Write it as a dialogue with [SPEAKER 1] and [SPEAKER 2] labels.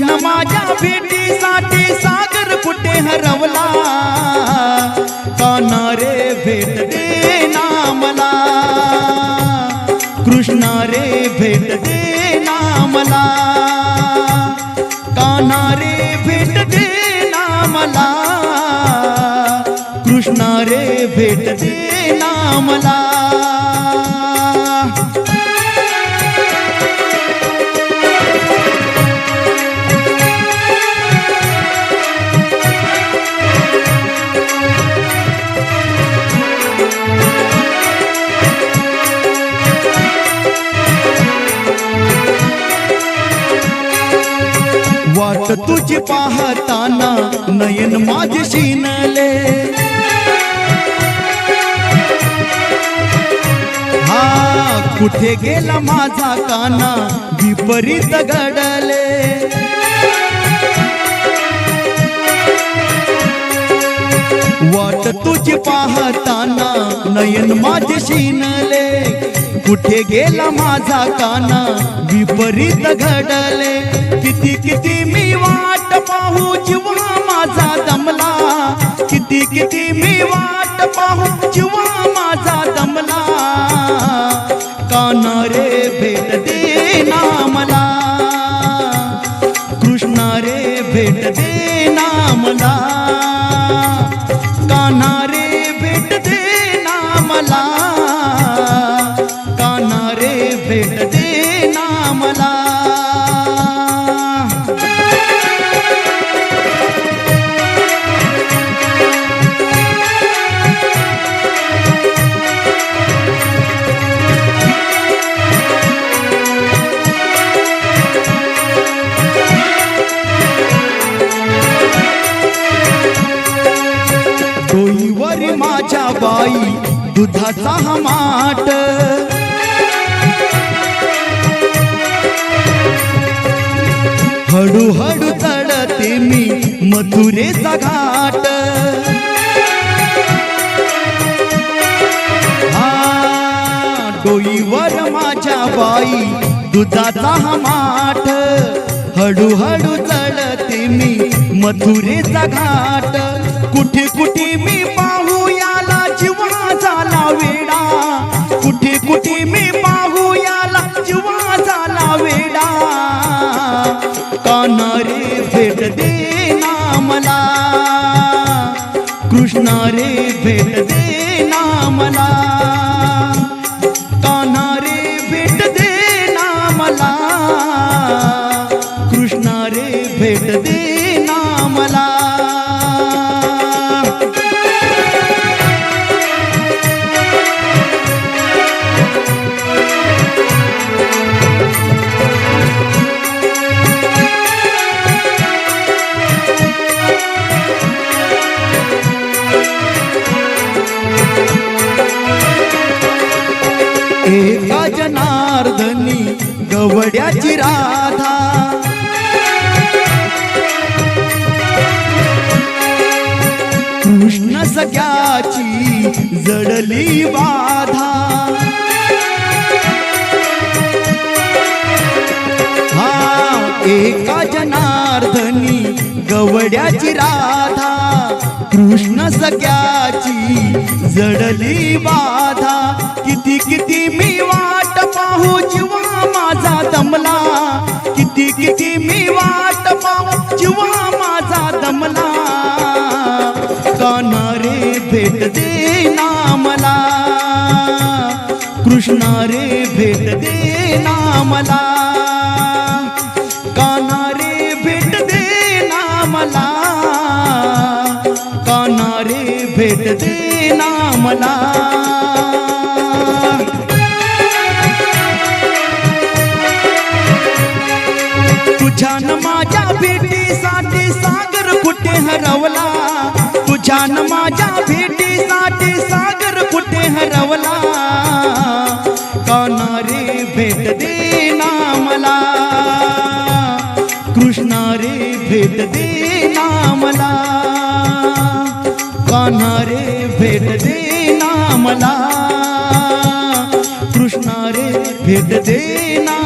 [SPEAKER 1] तुझ्या माझ्या भेटीसाठी सागर कुठे हरवला? काना रे भेट दे ना मला. कृष्णा रे भेट दे ना मला. काना रे भेट दे ना मला. कृष्णा रे भेट दे ना तुझी पाहताना नयन माझे शिनले. हा कुठे गेला माझा काना? विपरीत घडले. वाट तुझी पाहताना नयन माझे शिनले. कुठे गेला माझा काना? विपरीत घडले. किती किती मी वाट पाहू जिव्हा माझा दमला. किती किती मी वाट पाहू जिव्हा माझा दमला. काना रे भेट दे ना मला. कृष्णा रे भेट दे ना मला. काना रे भेट दे ना मला माझ्या बाई दुधाचा हमाट मथुरेचा घाट. हा डोईवर माझ्या बाई दुधाचा हमाट हळूहळू चढते मी मथुरेचा घाट. कुठे कुठे मी पाहू याला जीवा झाला वेडा कुठे कुठे मी पाहू याला जीवा झाला वेडा कानारे भेट दे कृष्णा रे भेट दे ना मला. कान्हा रे भेट दे ना मला. कृष्णा रे भेट दे एका जनार्दनी गवड्याची राधा. कृष्ण सख्याची जडली बाधा. हा एका मी गवड्याची राधा कृष्ण सख्याची जडली बाधा. किती किती मी वाट पाहू जीवा माझा दमला. किती किती मी वाट पाहू जीवा माझा दमला. काना रे भेट दे ना मला. कृष्णा रे भेट दे ना भेट दे ना मला तुझ्या माझ्या भेटीसाठी सागर कुठे हरवला? तुझ्या माझ्या भेटीसाठी सागर कुठे हरवला? कानारे भेट दे ना मला कृष्णारे भेट दे ना मला कान्हा रे भेट दे ना कृष्णा रे भेट दे ना